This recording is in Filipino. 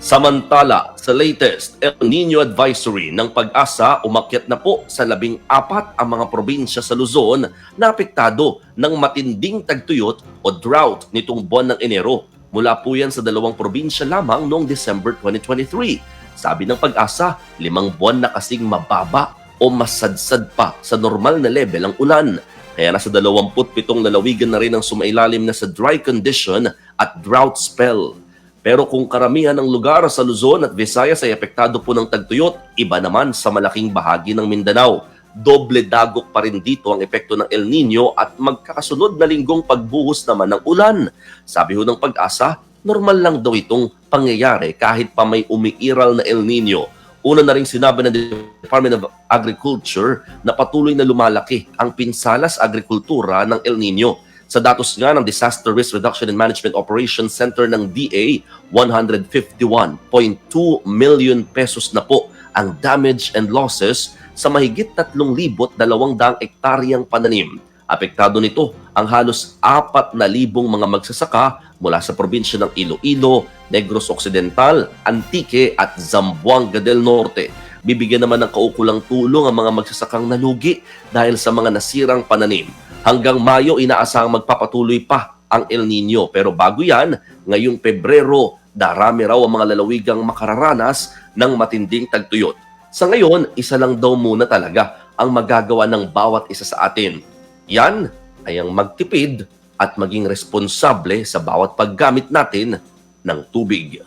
Samantala, sa latest El Nino Advisory ng pag-asa, umakyat na po sa labing apat ang mga probinsya sa Luzon na apektado ng matinding tagtuyot o drought nitong buwan ng Enero. Mula po yan sa dalawang probinsya lamang noong December 2023. Sabi ng pag-asa, limang buwan na kasing mababa o masadsad pa sa normal na level ang ulan. Kaya nasa 27 lalawigan na rin ang sumailalim na sa dry condition at drought spell. Pero kung karamihan ng lugar sa Luzon at Visayas ay apektado po ng tagtuyot, iba naman sa malaking bahagi ng Mindanao. Doble dagok pa rin dito ang epekto ng El Nino at magkakasunod na linggong pagbuhos naman ng ulan. Sabi ho ng pag-asa, normal lang daw itong pangyayari kahit pa may umiiral na El Nino. Una na rin sinabi ng Department of Agriculture na patuloy na lumalaki ang pinsalas agrikultura ng El Nino. Sa datos nga ng Disaster Risk Reduction and Management Operations Center ng DA, 151.2 million pesos na po ang damage and losses sa mahigit 3,200 ektaryang pananim. Apektado nito ang halos 4,000 mga magsasaka mula sa probinsya ng Iloilo, Negros Occidental, Antique at Zamboanga del Norte. Bibigyan naman ng kaukulang tulong ang mga magsasakang nalugi dahil sa mga nasirang pananim. Hanggang Mayo, inaasahang magpapatuloy pa ang El Nino. Pero bago yan, ngayong Pebrero, darami raw ang mga lalawigang makararanas ng matinding tagtuyot. Sa ngayon, isa lang daw muna talaga ang magagawa ng bawat isa sa atin. Yan ay ang magtipid at maging responsable sa bawat paggamit natin ng tubig.